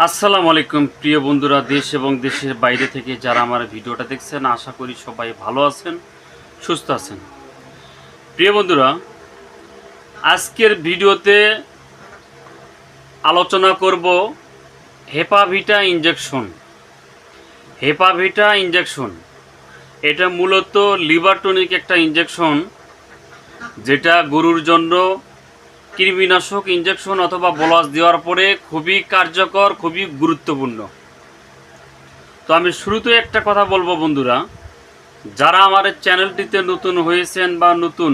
আসসালামু আলাইকুম, প্রিয় বন্ধুরা, দেশ এবং দেশের বাইরে থেকে যারা আমার ভিডিওটা দেখছেন, আশা করি সবাই ভালো আছেন, সুস্থ আছেন। প্রিয় বন্ধুরা, আজকের ভিডিওতে আলোচনা করব হেপাভিটা ইঞ্জেকশন হেপাভিটা ইঞ্জেকশন এটা মূলত লিভার টনিক একটা ইঞ্জেকশন যেটা গরুর জন্য কৃমিনাশক ইঞ্জেকশন অথবা বলাস দেওয়ার পরে খুবই কার্যকর, খুবই গুরুত্বপূর্ণ। তো আমি শুরুতে একটা কথা বলব বন্ধুরা। যারা আমার চ্যানেলটিতে নতুন হয়েছেন বা নতুন,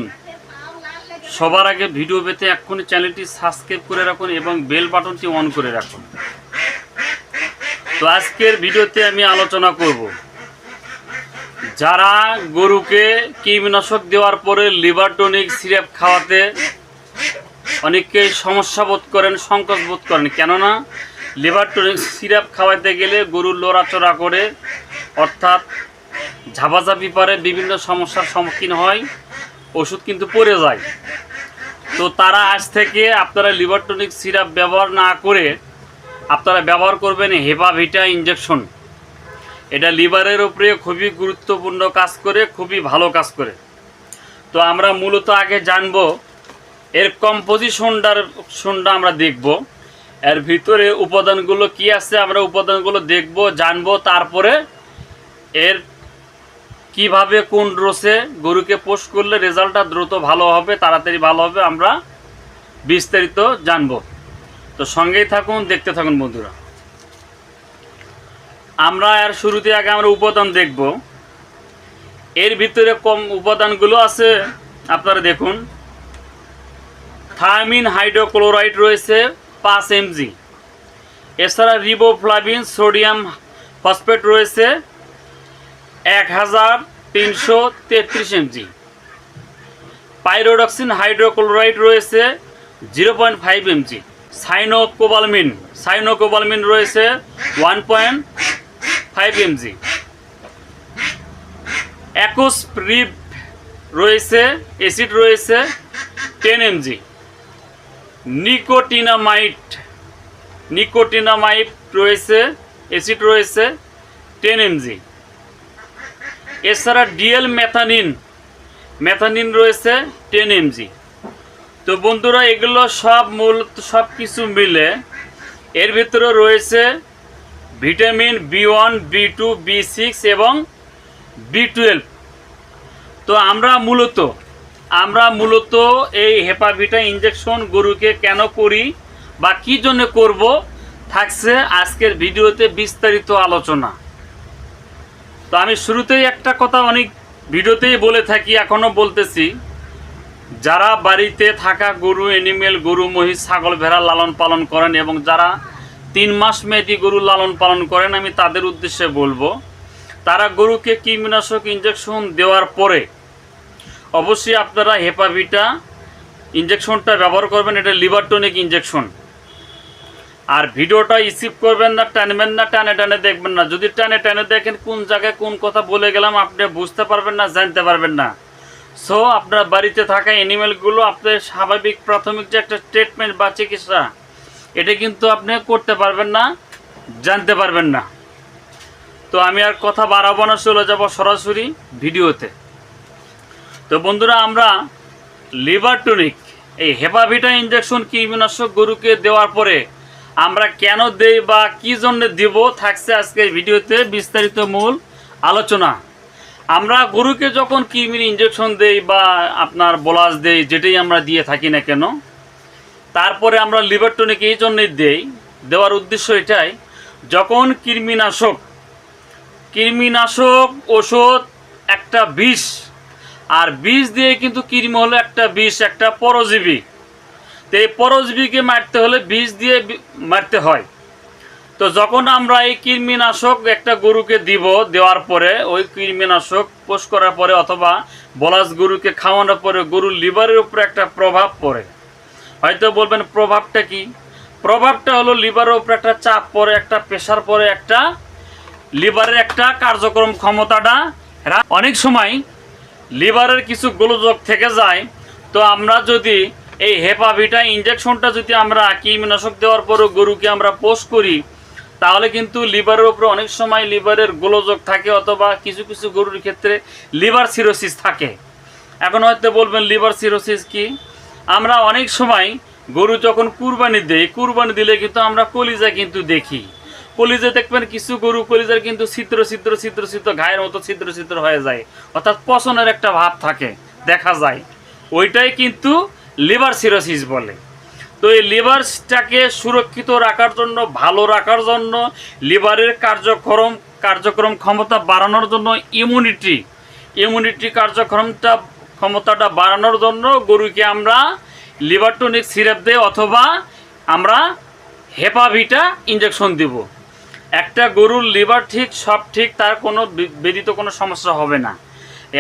সবার আগে ভিডিও পেতে এক্ষুনি চ্যানেলটি সাবস্ক্রাইব করে রাখুন এবং বেল বাটনটি অন করে রাখুন। তো আজকের ভিডিওতে আমি আলোচনা করব। যারা গরুকে কৃমিনাশক দেওয়ার পরে লিভার টনিক সিরাপ খাওয়াতে অনেকে সমস্যা বোধ করেন, সংকোচ বোধ করেন। কেননা লিভার টনিক সিরাপ খাওয়াতে গেলে গরুর লড়াচড়া করে, অর্থাৎ ঝাপাঝাপি পারে, বিভিন্ন সমস্যার সম্মুখীন হয়, ওষুধ কিন্তু পড়ে যায়। তো তারা আজ থেকে আপনারা লিভার টনিক সিরাপ ব্যবহার না করে, আপনারা ব্যবহার করবেন হেপাভিটা ইঞ্জেকশন এটা লিভারের উপরে খুবই গুরুত্বপূর্ণ কাজ করে, খুবই ভালো কাজ করে। তো আমরা মূলত আগে জানব এর কম্পোজিশনটার শনটা আমরা দেখব। এর ভিতরে উপাদানগুলো কি আছে আমরা উপাদানগুলো দেখব, জানব, তারপরে এর কীভাবে কোন রোসে গরুকে পোষ করলে রেজাল্টটা দ্রুত ভালো হবে, তাড়াতাড়ি ভালো হবে, আমরা বিস্তারিত জানব। তো সঙ্গেই থাকুন, দেখতে থাকুন বন্ধুরা। আমরা এর শুরুতে আগে আমরা উপাদান দেখব। এর ভিতরে কম উপাদানগুলো আছে, আপনারা দেখুন। থায়ামিন হাইড্রোক্লোরাইড রয়েছে পাঁচ এমজি। এছাড়া রিবোফ্লাভিন, সোডিয়াম ফসফেট রয়েছে এক হাজার তিনশো তেত্রিশ এমজি। পাইরোডক্সিন হাইড্রোক্লোরাইড রয়েছে zero point five MG. Cyanocobalamin cyanocobalamin রয়েছে ওয়ান পয়েন্ট ফাইভ এমজি। অ্যাকোস্প্রিপ রয়েছে, অ্যাসিড রয়েছে টেন এমজি। নিকোটিনামাইট নিকোটিনামাইট রয়েছে, অ্যাসিড রয়েছে, টেন এমজি এছাড়া ডিএল মেথানিন মেথানিন রয়েছে, টেন এমজি তো বন্ধুরা, এগুলো সব মূলত সব কিছু মিলে এর ভিতরে রয়েছে vitamin B one, B two, B six এবং বি টুয়েলভ। তো আমরা মূলত আমরা মূলত এই হেপাভিটা ইঞ্জেকশন গরুকে কেন করি বা কি জন্য করব, থাকছে আজকের ভিডিওতে বিস্তারিত আলোচনা। তো আমি শুরুতেই একটা কথা অনেক ভিডিওতেই বলে থাকি, এখনও বলতেছি। যারা বাড়িতে থাকা গরু এনিমেল গরু, মহিষ, ছাগল, ভেড়া লালন পালন করেন এবং যারা তিন মাস মেয়াদি গরু লালন পালন করেন, আমি তাদের উদ্দেশ্যে বলব, তারা গরুকে কীটনাশক ইঞ্জেকশন দেওয়ার পরে অবশ্যই আপনারা হেপাভিটা ইঞ্জেকশনটা ব্যবহার করবেন, এটা লিভার টনিক ইঞ্জেকশন আর ভিডিওটা রিসিভ করবেন না, টানবেন না, টানে টানে দেখবেন না। যদি টানে টানে দেখেন কোন জায়গায় কোন কথা বলে গেলাম, আপনি বুঝতে পারবেন না, জানতে পারবেন না। সো আপনার বাড়িতে থাকা অ্যানিমেলগুলো আপনার স্বাভাবিক প্রাথমিক যে একটা ট্রিটমেন্ট বা চিকিৎসা, এটা কিন্তু আপনি করতে পারবেন না, জানতে পারবেন না। তো আমি আর কথা বাড়াবো না, চলে যাব সরাসরি ভিডিওতে। তো বন্ধুরা, আমরা লিভার টনিক, এই হেপাভিটা ইঞ্জেকশন কীটনাশক গরুকে দেওয়ার পরে আমরা কেন দেই বা কি জন্য দিব থাকছে আজকের ভিডিওতে বিস্তারিত মূল আলোচনা। আমরা গরুকে যখন কৃমির ইঞ্জেকশন দেই বা আপনার বলাস দেই, যেটাই আমরা দিয়ে থাকি না কেন, তারপরে আমরা লিভার টনিক এই জন্যই দেই। দেওয়ার উদ্দেশ্য এটাই, যখন কৃমিনাশক কৃমিনাশক ওষুধ একটা বিষ আর বিষ দিয়ে কিন্তু কৃমি হলো একটা বিষ, একটা পরজীবী। তো এই পরজীবীকে মারতে হলে বিষ দিয়ে মারতে হয়। তো যখন আমরা এই কৃমিনাশক একটা গরুকে দিব দেওয়ার পরে, ওই কৃমিনাশক পোষ করার পরে অথবা বলাস গরুকে খাওয়ানোর পরে গরুর লিভারের উপরে একটা প্রভাব পড়ে। হয়তো বলবেন প্রভাবটা কি? প্রভাবটা হলো লিভারের উপরে একটা চাপ পড়ে, একটা প্রেশার পড়ে, একটা লিভারের একটা কার্যক্রম ক্ষমতাটা অনেক সময় লিভারের কিছু গোলযোগ থেকে যায়, তো আমরা যদি এই হেপাভিটা ইঞ্জেকশনটা যদি আমরা কীটনাশক দেওয়ার পরও গরুকে আমরা পোষ করি, তাহলে কিন্তু লিভারের উপরে অনেক সময় লিভারের গোলযোগ থাকে অথবা কিছু কিছু গরুর ক্ষেত্রে লিভার সিরোসিস থাকে। এখন হয়তো বলবেন লিভার সিরোসিস কি? আমরা অনেক সময় গরু যখন কুরবানি দেই কুরবানি দিলে কিন্তু আমরা কলিজা কিন্তু দেখি। কলিজা দেখবেন কিছু গরু কলিজার কিন্তু ছিদ্র ছিদ্র ছিদ্র ছিদ্র, ঘায়ের মতো ছিদ্র ছিদ্র হয়ে যায়। অর্থাৎ পচনের একটা ভাব থাকে, দেখা যায়। ওইটাই কিন্তু লিভার সিরোসিস বলে। তো এই লিভারটাকে সুরক্ষিত রাখার জন্য, ভালো রাখার জন্য, লিভারের কার্যক্রম কার্যক্রম ক্ষমতা বাড়ানোর জন্য ইমিউনিটি ইমিউনিটি কার্যক্রমটা, ক্ষমতাটা বাড়ানোর জন্য গরুকে আমরা লিভার টনিক সিরাপ দেই অথবা আমরা হেপাভিটা ইঞ্জেকশন দিব। একটা গরুর লিভার ঠিক, সব ঠিক, তার কোনো ব্যতীত কোনো সমস্যা হবে না।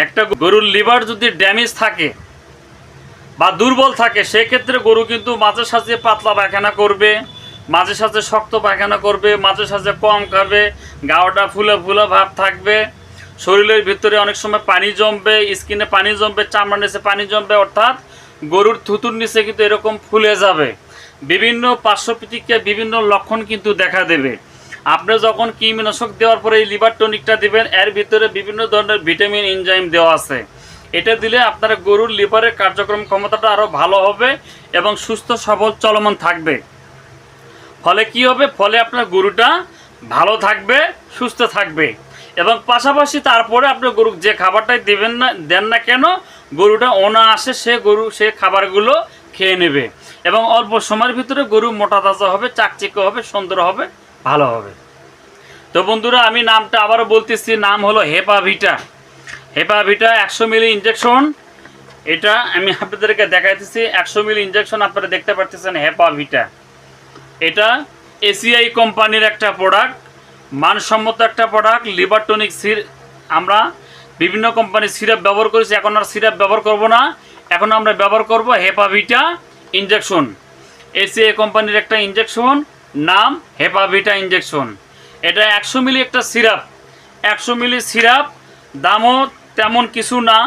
একটা গরুর লিভার যদি ড্যামেজ থাকে বা দুর্বল থাকে, সেক্ষেত্রে গরু কিন্তু মাঝে সাঝে পাতলা পায়খানা করবে, মাঝে সাঝে শক্ত পায়খানা করবে, মাঝে সাঝে কম খাবে, গাওটা ফুলে ফুলে ভাব থাকবে, শরীরের ভিতরে অনেক সময় পানি জমবে, স্কিনে পানি জমবে, চামড়ার নিচে পানি জমবে, অর্থাৎ গরুর থুতুর নিচে কিন্তু এরকম ফুলে যাবে। বিভিন্ন পার্শ্ব প্রতিক্রিয়া, বিভিন্ন লক্ষণ কিন্তু দেখা দেবে। আপনি যখন কৃমিনাশক দেওয়ার পরে এই লিভার টনিকটা দিবেন, এর ভিতরে বিভিন্ন ধরনের ভিটামিন, এনজাইম দেওয়া আছে। এটা দিলে আপনার গরুর লিভারের কার্যক্রম ক্ষমতাটা আরও ভালো হবে এবং সুস্থ, সবল, চলমান থাকবে। ফলে কি হবে? ফলে আপনার গরুটা ভালো থাকবে, সুস্থ থাকবে। এবং পাশাপাশি তারপরে আপনি গরু যে খাবারটাই দেবেন না, দেন না কেন, গরুটা ওনা আসে সে গরু, সে খাবারগুলো খেয়ে নেবে। এবং অল্প সময়ের ভিতরে গরু মোটা তাজা হবে, চাকচিক্য হবে, সুন্দর হবে। ভালো হবে। তো বন্ধুরা, আমি নামটা আবারও বলতেছি, নাম হলো হেপাভিটা হেপাভিটা একশো মিলি ইঞ্জেকশন এটা আমি আপনাদেরকে দেখাইতেছি, একশো মিলি ইঞ্জেকশন আপনারা দেখতে পারতেছেন হেপাভিটা এটা এসিআই কোম্পানির একটা প্রোডাক্ট মানসম্মত একটা প্রোডাক্ট লিভার টনিক সির আমরা বিভিন্ন কোম্পানির সিরাপ ব্যবহার করেছি, এখন আর সিরাপ ব্যবহার করব না। এখন আমরা ব্যবহার করব হেপাভিটা ইঞ্জেকশন এসিআই কোম্পানির একটা ইঞ্জেকশন নাম হেপাভিটা ইঞ্জেকশন এটা একশো মিলি একটা সিরাপ। একশো মিলি সিরাপ, দামও তেমন কিছু না,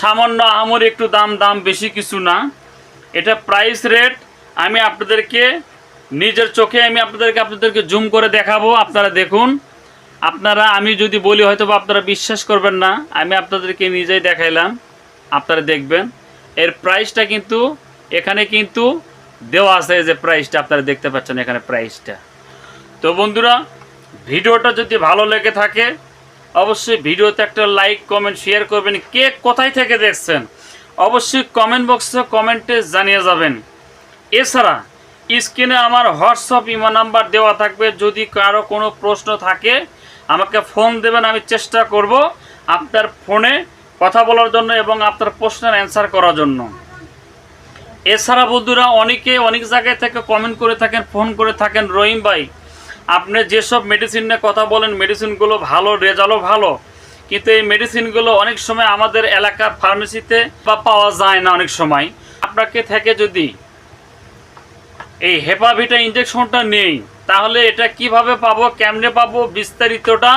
সামান্য আহামর একটু দাম দাম বেশি কিছু না। এটা প্রাইস রেট আমি আপনাদেরকে নিজের চোখে আমি আপনাদেরকে আপনাদেরকে জুম করে দেখাবো, আপনারা দেখুন। আপনারা, আমি যদি বলি হয়তো বা আপনারা বিশ্বাস করবেন না, আমি আপনাদেরকে নিজেই দেখাইলাম, আপনারা দেখবেন। এর প্রাইসটা কিন্তু, এখানে কিন্তু দেওয়া আছে যে প্রাইসটা আপনারা দেখতে পাচ্ছেন এখানে প্রাইসটা তো বন্ধুরা, ভিডিওটা যদি ভালো লেগে থাকে, অবশ্যই ভিডিওতে একটা লাইক কমেন্ট শেয়ার করবেন। কে কোথায় থেকে দেখছেন, অবশ্যই কমেন্ট বক্সে কমেন্টে জানিয়ে যাবেন। এছাড়া স্ক্রিনে আমার হোয়াটসঅ্যাপ ইমো নাম্বার দেওয়া থাকবে। যদি কারও কোনো প্রশ্ন থাকে, আমাকে ফোন দেবেন, আমি চেষ্টা করব আপনার ফোনে কথা বলার জন্য এবং আপনার প্রশ্নের অ্যান্সার করার জন্য। এছাড়া বন্ধুরা অনেকে অনেক জায়গায় থেকে কমেন্ট করে থাকেন ফোন করে থাকেন, রহিম ভাই, আপনি যেসব মেডিসিন নিয়ে কথা বলেন মেডিসিনগুলো ভালো, রেজাল্টও ভালো, কিন্তু এই মেডিসিনগুলো অনেক সময় আমাদের এলাকার ফার্মেসিতে বা পাওয়া যায় না অনেক সময়। আপনাকে থেকে যদি এই হেপাভিটা ইঞ্জেকশনটা নেই, তাহলে এটা কীভাবে পাবো, কেমনে পাবো, বিস্তারিতটা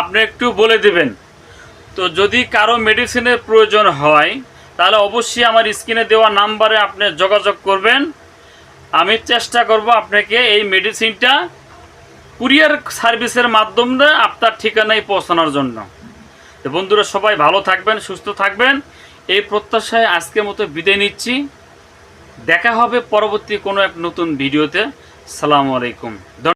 আপনি একটু বলে দেবেন। তো যদি কারও মেডিসিনের প্রয়োজন হয় তাহলে অবশ্যই আমার স্ক্রিনে দেওয়া নাম্বারে আপনি যোগাযোগ করবেন। আমি চেষ্টা করব আপনাকে এই মেডিসিনটা কুরিয়ার সার্ভিসের মাধ্যমে আপনার ঠিকানায় পৌঁছানোর জন্য। তো বন্ধুরা, সবাই ভালো থাকবেন, সুস্থ থাকবেন। এই প্রত্যাশায় আজকের মতো বিদায় নিচ্ছি। দেখা হবে পরবর্তী কোনো এক নতুন ভিডিওতে। সালামু আলাইকুম।